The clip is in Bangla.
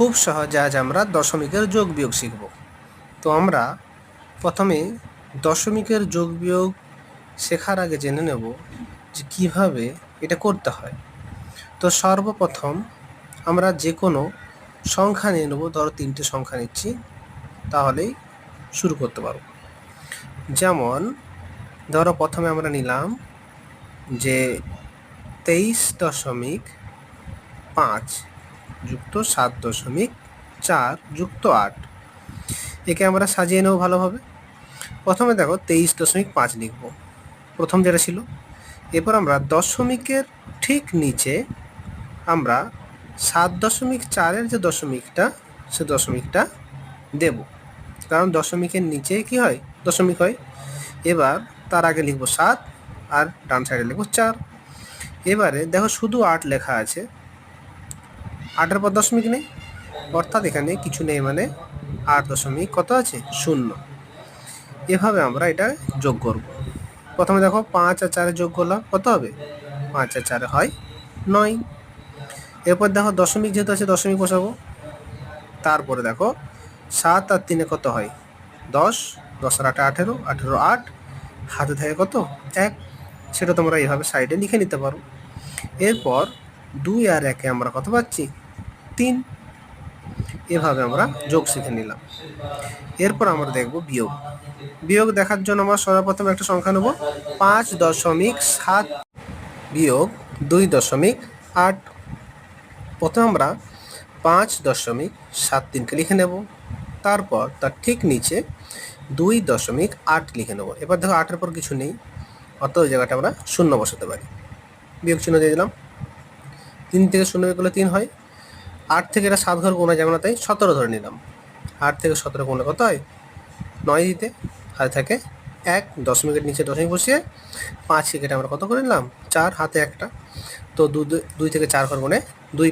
খুব সহজে আজ আমরা দশমিকের যোগ বিয়োগ শিখব। তো আমরা প্রথমে দশমিকের যোগ বিয়োগ শেখার আগে জেনে নেব যে কীভাবে এটা করতে হয়। তো সর্বপ্রথম আমরা যে কোনো সংখ্যা নিয়ে নেব, ধরো তিনটে সংখ্যা নিচ্ছি তাহলেই শুরু করতে পারব। যেমন ধরো প্রথমে আমরা নিলাম যে তেইশ দশমিক পাঁচ। যুক্ত সাত দশমিক চার যুক্ত আট। একে আমরা সাজিয়ে নেব ভালোভাবে। প্রথমে দেখো তেইশ দশমিক পাঁচ লিখব। প্রথম যেটা ছিল, এরপর আমরা দশমিকের ঠিক নিচে আমরা সাত দশমিক চারের যে দশমিকটা, সে দশমিকটা দেব। কারণ দশমিকের নিচে কি হয়? দশমিক হয়। এবার তার আগে লিখব সাত আর ডান সাইডে লিখব চার। এবারে দেখো শুধু আট লেখা আছে। আটের পর দশমিক নেই। অর্থাৎ এখানে কিছু নেই মানে আট দশমিক কত আছে? শূন্য। এভাবে আমরা এটা যোগ করব। প্রথমে দেখো পাঁচ আর চারে যোগ করলাম, কত হবে? পাঁচ আর চারে হয় নয়। এরপর দেখো দশমিক যেহেতু আছে, দশমিক বসাবো। তারপরে দেখো সাত আর তিনে কত হয়? দশ। দশ আর আটে আঠেরো আঠেরো আট। হাতে থাকে কত? এক। সেটা তোমরা এইভাবে সাইডে লিখে নিতে পারো। এরপর দুই আর একে আমরা কত পাচ্ছি? তিন। এভাবে আমরা যোগ শিখে নিলাম। এরপর আমরা দেখব বিয়োগ। বিয়োগ দেখার জন্য আমরা সর্বপ্রথম একটা সংখ্যা নেব। পাঁচ দশমিক সাত বিয়োগ দুই দশমিক আট। প্রথমে আমরা পাঁচ দশমিক সাত তিনকে লিখে নেব। তারপর তার ঠিক নিচে দুই দশমিক আট লিখে নেব। এবার দেখো আটের পর কিছু নেই অত ওই জায়গাটা আমরা শূন্য বসাতে পারি। বিয়োগ চিহ্ন দিয়ে দিলাম। তিন থেকে শূন্য করলে তিন হয়। আট থেকে এটা সাত ঘর গোনা যাবে না তাই সতেরো ধরে নিলাম। আট থেকে সতেরো গোনা কত হয়? নয় দিতে। হাতে থাকে এক দশমিকের নিচে দশমিক বসিয়ে পাঁচ কেটে আমরা কত করে নিলাম? চার, হাতে একটা। তো দুই থেকে চার ঘর গুণে দুই